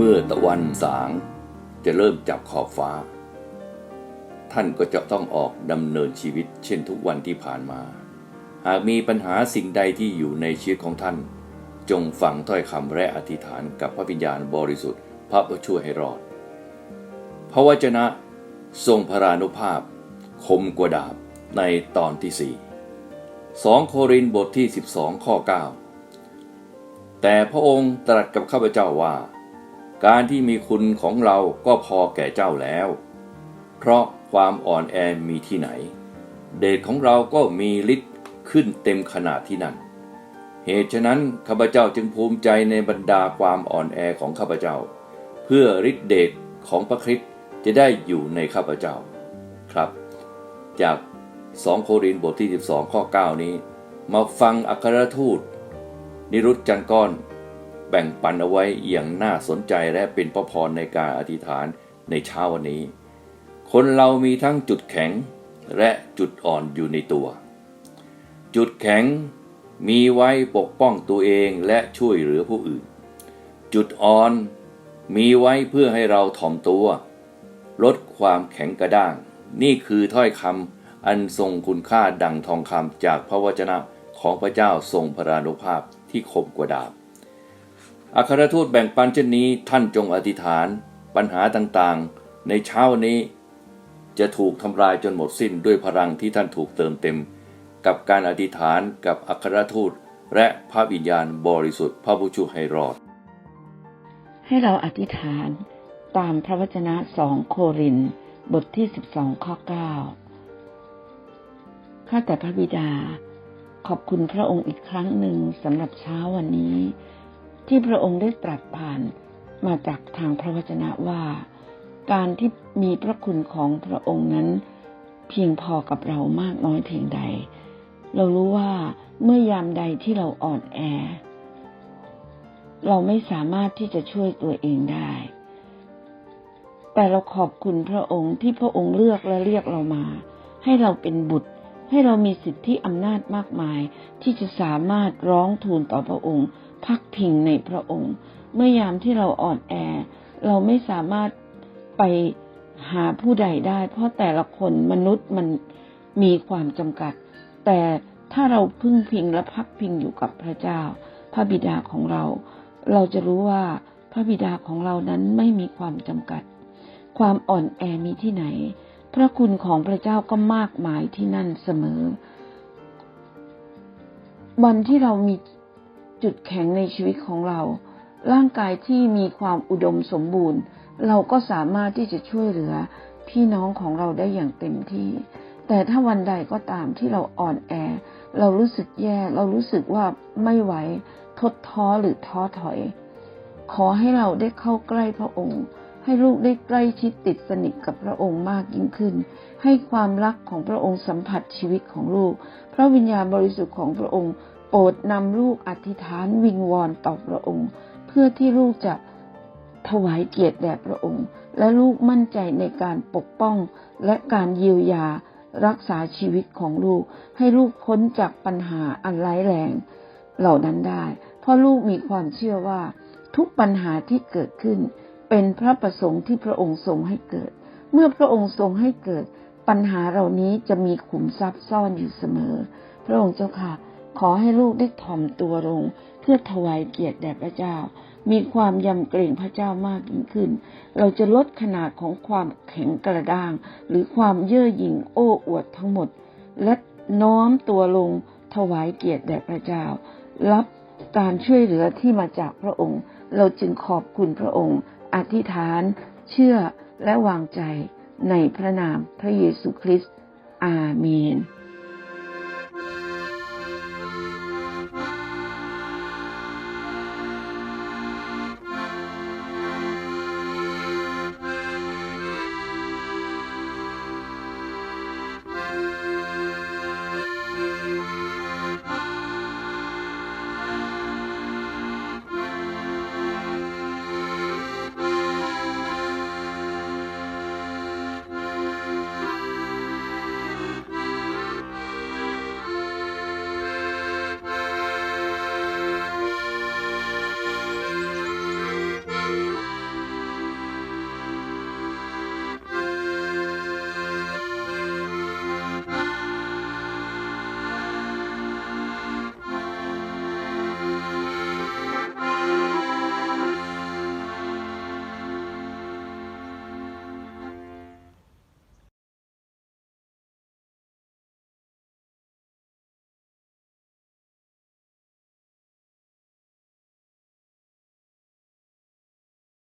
เมื่อตะวันสางจะเริ่มจับขอบฟ้า ท่านก็จะต้องออกดำเนินชีวิตเช่นทุกวันที่ผ่านมา หากมีปัญหาสิ่งใดที่อยู่ในชีวิตของท่าน จงฟังถ้อยคำและอธิษฐานกับพระวิญญาณบริสุทธิ์พระผู้ช่วยให้รอด พระวจนะทรงพรานุภาพ คมกว่าดาบในตอนที่สี่สองโครินบทที่ 12 ข้อ 9 แต่พระองค์ตรัสกับข้าพเจ้าว่า การที่มีคุณของเราก็พอแก่เจ้าแล้ว เพราะความอ่อนแอมีที่ไหน เดชของเราก็มีฤทธิ์ขึ้นเต็มขนาดที่นั่น เหตุฉะนั้นข้าพเจ้าจึงภูมิใจในบรรดาความอ่อนแอของข้าพเจ้า เพื่อฤทธิเดชของพระคริสต์จะได้อยู่ในข้าพเจ้าครับ จาก 2 โครินธ์บทที่ 12 ข้อ 9 นี้ มาฟังอัครทูต นิรุตจันก้อน แบ่งปันเอาไว้อย่างน่าสนใจและเป็นพระพรในการอธิษฐานในเช้าวันนี้ คนเรามีทั้งจุดแข็งและจุดอ่อนอยู่ในตัว จุดแข็งมีไว้ปกป้องตัวเองและช่วยเหลือผู้อื่น จุดอ่อนมีไว้เพื่อให้เราถ่อมตัว ลดความแข็งกระด้าง นี่คือถ้อยคำอันทรงคุณค่าดังทองคำจากพระวจนะของพระเจ้าทรงพระานุภาพที่คมกว่าดาบ อัครทูตแบ่งปันเช่นนี้ท่านจงอธิษฐาน ปัญหาต่างๆ ในเช้านี้ จะถูกทำลายจนหมดสิ้นด้วยพลังที่ท่านถูกเติมเต็ม กับการอธิษฐานกับอัครทูต และพระวิญญาณบริสุทธิ์พระผู้ช่วยให้รอด ให้เราอธิษฐานตามพระวจนะสองโครินบทที่ 12 ข้อ 9 ข้าแต่พระบิดา ขอบคุณพระองค์อีกครั้งหนึ่งสำหรับเช้าวันนี้ ที่พระองค์ได้ตรัสผ่านมาจากทางพระวจนะว่า การที่มีพระคุณของพระองค์นั้น เพียงพอกับเรามากน้อยเพียงใด เรารู้ว่าเมื่อยามใดที่เราอ่อนแอ เราไม่สามารถที่จะช่วยตัวเองได้ แต่เราขอบคุณพระองค์ที่พระองค์เลือกและเรียกเรามา ให้เราเป็นบุตร ให้เรามีสิทธิอำนาจมากมาย ที่จะสามารถร้องทูลต่อพระองค์ พักพิงในพระองค์ เมื่อยามที่เราอ่อนแอ เราไม่สามารถไปหาผู้ใดได้ เพราะแต่ละคนมนุษย์มันมีความจำกัด แต่ถ้าเราพึ่งพิงและพักพิงอยู่กับพระเจ้า พระบิดาของเรา เราจะรู้ว่าพระบิดาของเรานั้นไม่มีความจำกัด ความอ่อนแอมีที่ไหน พระคุณของพระเจ้าก็มากมายที่นั่นเสมอ วันที่เรามี จุดแข็งในชีวิตของเรา ร่างกายที่มีความอุดมสมบูรณ์ เราก็สามารถที่จะช่วยเหลือ พี่น้องของเราได้อย่างเต็มที่ แต่ถ้าวันใดก็ตามที่เราอ่อนแอ เรารู้สึกแย่ เรารู้สึกว่าไม่ไหวทดท้อหรือท้อถอย ขอให้เราได้เข้าใกล้พระองค์ให้ลูกได้ใกล้ชิดติดสนิทกับพระองค์มากยิ่งขึ้น ให้ความรักของพระองค์สัมผัสชีวิตของลูก พระวิญญาณบริสุทธิ์ของพระองค์ โปรดนำลูกอธิษฐานวิงวอนต่อพระองค์ เพื่อที่ลูกจะถวายเกียรติแด่พระองค์ และลูกมั่นใจในการปกป้องและการเยียวยารักษาชีวิตของลูก ให้ลูกพ้นจากปัญหาอันร้ายแรงเหล่านั้นได้ เพราะลูกมีความเชื่อว่า ทุกปัญหาที่เกิดขึ้น เป็นพระประสงค์ที่พระองค์ทรงให้เกิด เมื่อพระองค์ทรงให้เกิด ปัญหาเหล่านี้จะมีขุมทรัพย์ซ่อนอยู่เสมอ พระองค์เจ้าค่ะ ขอให้ลูกได้ถ่อมตัวลง เพื่อถวายเกียรติแด่พระเจ้า มีความยำเกรงพระเจ้ามากยิ่งขึ้น เราจะลดขนาดของความแข็งกระด้าง หรือความเย่อหยิ่งโอ้อวดทั้งหมด และน้อมตัวลงถวายเกียรติแด่พระเจ้า รับการช่วยเหลือที่มาจากพระองค์ เราจึงขอบคุณพระองค์ อธิษฐาน เชื่อและวางใจในพระนามพระเยซูคริสต์อาเมน